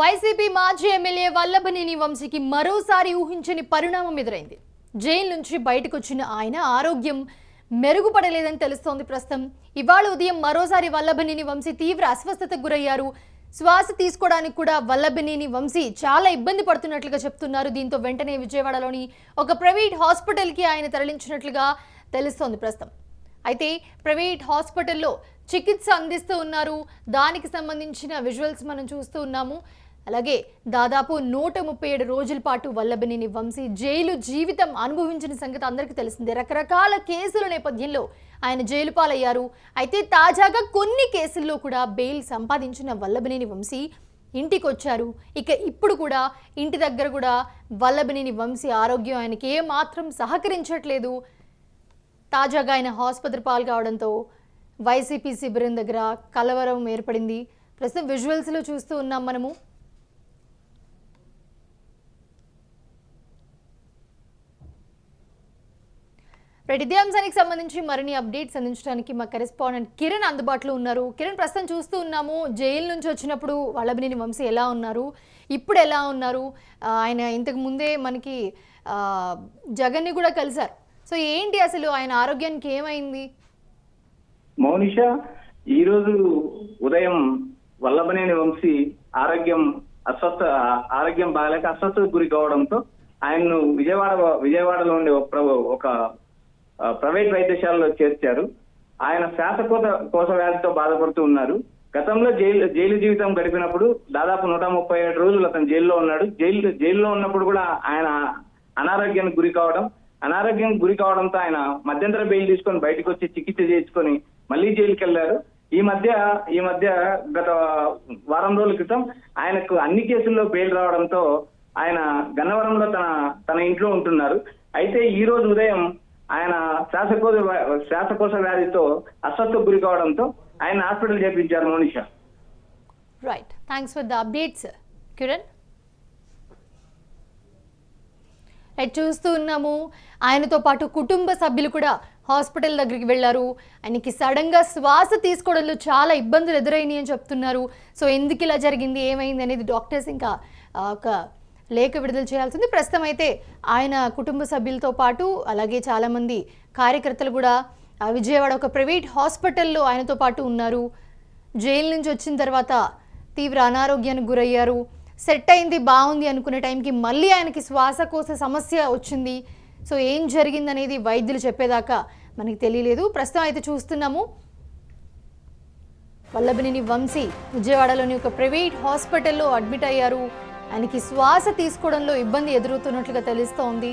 YCP మాజీ MLA Vallabhaneni వంశీకి మరోసారి ఊహించని పరిణామం ఎదురైంది. జైలు నుంచి బయటకు వచ్చిన ఆయన ఆరోగ్యం మెరుగుపడలేదని తెలుస్తోంది ప్రస్తుతం. ఇవాళ ఉదయం మరోసారి వల్లభనేని వంశీ తీవ్ర అస్వస్థతకు గురయ్యారు. శ్వాస తీసుకోవడానికి కూడా వల్లభనేని వంశీ చాలా ఇబ్బంది పడుతున్నట్లుగా చెప్తున్నారు. దీంతో వెంటనే విజయవాడలోని ఒక ప్రైవేట్ హాస్పిటల్కి ఆయన తరలించినట్లుగా తెలుస్తోంది ప్రస్తుతం. అయితే ప్రైవేట్ హాస్పిటల్లో చికిత్స అందిస్తూ ఉన్నారు. దానికి సంబంధించిన విజువల్స్ మనం చూస్తూ ఉన్నాము. అలాగే దాదాపు నూట ముప్పై ఏడు రోజుల పాటు వల్లభనేని వంశీ జైలు జీవితం అనుభవించిన సంగతి అందరికీ తెలిసిందే. రకరకాల కేసుల నేపథ్యంలో ఆయన జైలు పాలయ్యారు. అయితే తాజాగా కొన్ని కేసుల్లో కూడా బెయిల్ సంపాదించిన వల్లభనేని వంశీ ఇంటికి వచ్చారు ఇక ఇప్పుడు కూడా ఇంటి దగ్గర కూడా వల్లభనేని వంశీ ఆరోగ్యం ఆయనకి ఏ మాత్రం సహకరించట్లేదు. తాజాగా ఆయన ఆసుపత్రి పాలు కావడంతో వైసీపీ శిబిరం దగ్గర కలవరం ఏర్పడింది. ప్రస్తుతం విజువల్స్లో చూస్తూ ఉన్నాం మనము. రైట్ ఇదే అంశానికి సంబంధించి మరిన్ని అప్డేట్స్ అందించడానికి మా కరెస్పాండెంట్ కిరణ్ అందుబాటులో ఉన్నారు. కిరణ్ ప్రస్తుతం చూస్తూ ఉన్నాము. జైలు నుంచి వచ్చినప్పుడు వల్లభినేని వంశీ ఎలా ఉన్నారు? ఇప్పుడు ఎలా ఉన్నారు? ఆయన ఇంతకు ముందే మనకి జగన్ని కూడా కలిశారు. సో ఏంటి అసలు ఆయన ఆరోగ్యానికి ఏమైంది? మౌనిష ఈ రోజు ఉదయం వల్లభనేని వంశీ ఆరోగ్యం అస్వస్థ ఆరోగ్యం బాగాలేక అస్వస్థతకు గురి కావడంతో ఆయన్ను విజయవాడ విజయవాడలో ఉండే ఒక ప్ర- ఒక ప్రైవేట్ వైద్యశాలలో చేర్చారు. ఆయన శ్వాసకోత కోశ వ్యాధితో బాధపడుతూ ఉన్నారు. గతంలో జైలు జైలు జీవితం గడిపినప్పుడు దాదాపు నూట ముప్పై ఏడు రోజులు అతను జైల్లో ఉన్నాడు. జైలు జైల్లో ఉన్నప్పుడు కూడా ఆయన అనారోగ్యానికి గురి కావడం అనారోగ్యం గురి కావడంతో ఆయన మధ్యంతర బెయిల్ తీసుకొని బయటకు వచ్చి చికిత్స చేసుకొని మళ్ళీ జైలుకి వెళ్ళారు ఈ మధ్య ఈ మధ్య గత వారం రోజుల క్రితం ఆయనకు అన్ని కేసుల్లో బెయిల్ రావడంతో ఆయన గన్నవరంలో తన తన ఇంట్లో ఉంటున్నారు. అయితే ఈ రోజు ఉదయం ఆయన శ్వాసకోశ శ్వాసకోశ వ్యాధితో అస్వస్థ గురి కావడంతో ఆయన హాస్పిటల్ చేర్పించారు Monisha. Right thanks for the updates Kiran right చూస్తూ ఉన్నాము. ఆయనతో పాటు కుటుంబ సభ్యులు కూడా హాస్పిటల్ దగ్గరికి వెళ్ళారు. ఆయనకి సడన్గా శ్వాస తీసుకోవడంలో చాలా ఇబ్బందులు ఎదురైనాయి అని చెప్తున్నారు. సో ఎందుకు ఇలా జరిగింది? ఏమైంది అనేది డాక్టర్స్ ఇంకా ఒక లేఖ విడుదల చేయాల్సింది. ప్రస్తుతం అయితే ఆయన కుటుంబ సభ్యులతో పాటు అలాగే చాలామంది కార్యకర్తలు కూడా విజయవాడ ఒక ప్రైవేట్ హాస్పిటల్లో ఆయనతో పాటు ఉన్నారు. జైలు నుంచి వచ్చిన తర్వాత తీవ్ర అనారోగ్యానికి గురయ్యారు. సెట్ అయింది బాగుంది అనుకునే టైంకి మళ్ళీ ఆయనకి శ్వాసకోశ సమస్య వచ్చింది. సో ఏం జరిగిందనేది వైద్యులు చెప్పేదాకా మనకి తెలియలేదు. ప్రస్తుతం అయితే చూస్తున్నాము. వల్లభనేని వంశీ విజయవాడలోని ఒక ప్రైవేట్ హాస్పిటల్లో అడ్మిట్ అయ్యారు. ఆయనకి శ్వాస తీసుకోవడంలో ఇబ్బంది ఎదురవుతున్నట్లుగా తెలుస్తోంది.